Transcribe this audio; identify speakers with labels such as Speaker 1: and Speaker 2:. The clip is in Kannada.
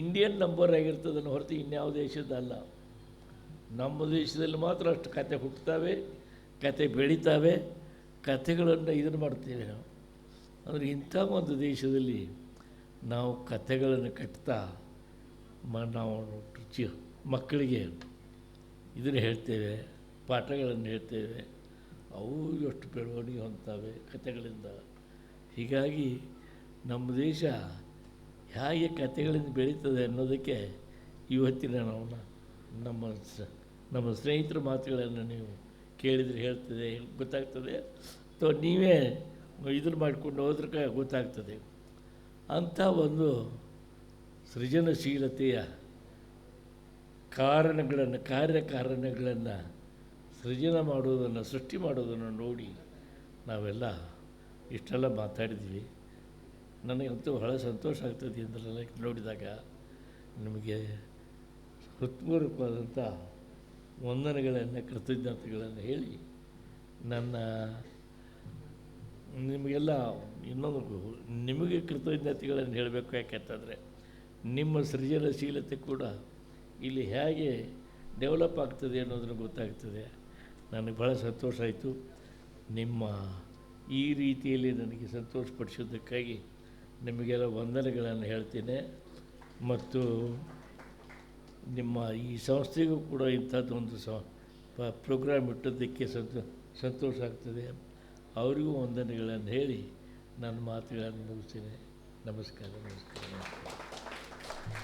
Speaker 1: ಇಂಡಿಯನ್ ನಂಬರ್ ಆಗಿರ್ತದನ್ನು ಹೊರತು ಇನ್ಯಾವ ದೇಶದಲ್ಲ ನಮ್ಮ ದೇಶದಲ್ಲಿ ಮಾತ್ರ ಅಷ್ಟು ಕತೆ ಹುಟ್ಟುತ್ತವೆ ಕತೆ ಬೆಳೀತಾವೆ ಕಥೆಗಳನ್ನು ಇದನ್ನು ಮಾಡ್ತೇವೆ ನಾವು. ಅಂದರೆ ಇಂಥ ಒಂದು ದೇಶದಲ್ಲಿ ನಾವು ಕಥೆಗಳನ್ನು ಕಟ್ತಾ ಮ, ನಾವು ಚಿ ಮಕ್ಕಳಿಗೆ ಇದನ್ನು ಹೇಳ್ತೇವೆ, ಪಾಠಗಳನ್ನು ಹೇಳ್ತೇವೆ, ಅವು ಎಷ್ಟು ಬೆಳವಣಿಗೆ ಹೊಂದ್ತವೆ ಕಥೆಗಳಿಂದ ಹೀಗಾಗಿ ನಮ್ಮ ದೇಶ ಹೇಗೆ ಕತೆಗಳಿಂದ ಬೆಳೀತದೆ ಅನ್ನೋದಕ್ಕೆ ಇವತ್ತಿನ ನಾವು ನಮ್ಮ ನಮ್ಮ ಸ್ನೇಹಿತರ ಮಾತುಗಳನ್ನು ನೀವು ಕೇಳಿದರೆ ಹೇಳ್ತದೆ, ಗೊತ್ತಾಗ್ತದೆ. ಅಥವಾ ನೀವೇ ಇದ್ರ ಮಾಡಿಕೊಂಡು ಹೋದ್ರೆ ಗೊತ್ತಾಗ್ತದೆ. ಅಂಥ ಒಂದು ಸೃಜನಶೀಲತೆಯ ಕಾರಣಗಳನ್ನು, ಕಾರ್ಯಕಾರಣಗಳನ್ನು ಸೃಜನ ಮಾಡೋದನ್ನು ಸೃಷ್ಟಿ ಮಾಡೋದನ್ನು ನೋಡಿ ನಾವೆಲ್ಲ ಇಷ್ಟೆಲ್ಲ ಮಾತಾಡಿದ್ವಿ. ನನಗಂತೂ ಬಹಳ ಸಂತೋಷ ಆಗ್ತದೆ ಇದನ್ನೆಲ್ಲ ನೋಡಿದಾಗ ನಿಮಗೆ ಹೃತ್ಪೂರ್ವಕವಾದಂಥ ವಂದನೆಗಳನ್ನು, ಕೃತಜ್ಞತೆಗಳನ್ನು ಹೇಳಿ ನನ್ನ ನಿಮಗೆಲ್ಲ ಇನ್ನೊಂದು ನಿಮಗೆ ಕೃತಜ್ಞತೆಗಳನ್ನು ಹೇಳಬೇಕು ಯಾಕೆಂತಂದರೆ ನಿಮ್ಮ ಸೃಜನಶೀಲತೆ ಕೂಡ ಇಲ್ಲಿ ಹೇಗೆ ಡೆವಲಪ್ ಆಗ್ತದೆ ಅನ್ನೋದನ್ನು ಗೊತ್ತಾಗ್ತದೆ. ನನಗೆ ಭಾಳ ಸಂತೋಷ ಆಯಿತು. ನಿಮ್ಮ ಈ ರೀತಿಯಲ್ಲಿ ನನಗೆ ಸಂತೋಷಪಡಿಸೋದಕ್ಕಾಗಿ ನಿಮಗೆಲ್ಲ ವಂದನೆಗಳನ್ನು ಹೇಳ್ತೇನೆ. ಮತ್ತು ನಿಮ್ಮ ಈ ಸಂಸ್ಥೆಗೂ ಕೂಡ ಇಂಥದ್ದೊಂದು ಸ ಪ್ರೋಗ್ರಾಮ್ ಇಟ್ಟದ್ದಕ್ಕೆ ಸಂತೋ, ಸಂತೋಷ ಆಗ್ತದೆ. ಅವರಿಗೂ ವಂದನೆಗಳನ್ನು ಹೇಳಿ ನನ್ನ ಮಾತುಗಳನ್ನು ಮುಗಿಸ್ತೇನೆ. ನಮಸ್ಕಾರ ನಮಸ್ಕಾರ ನಮಸ್ಕಾರ.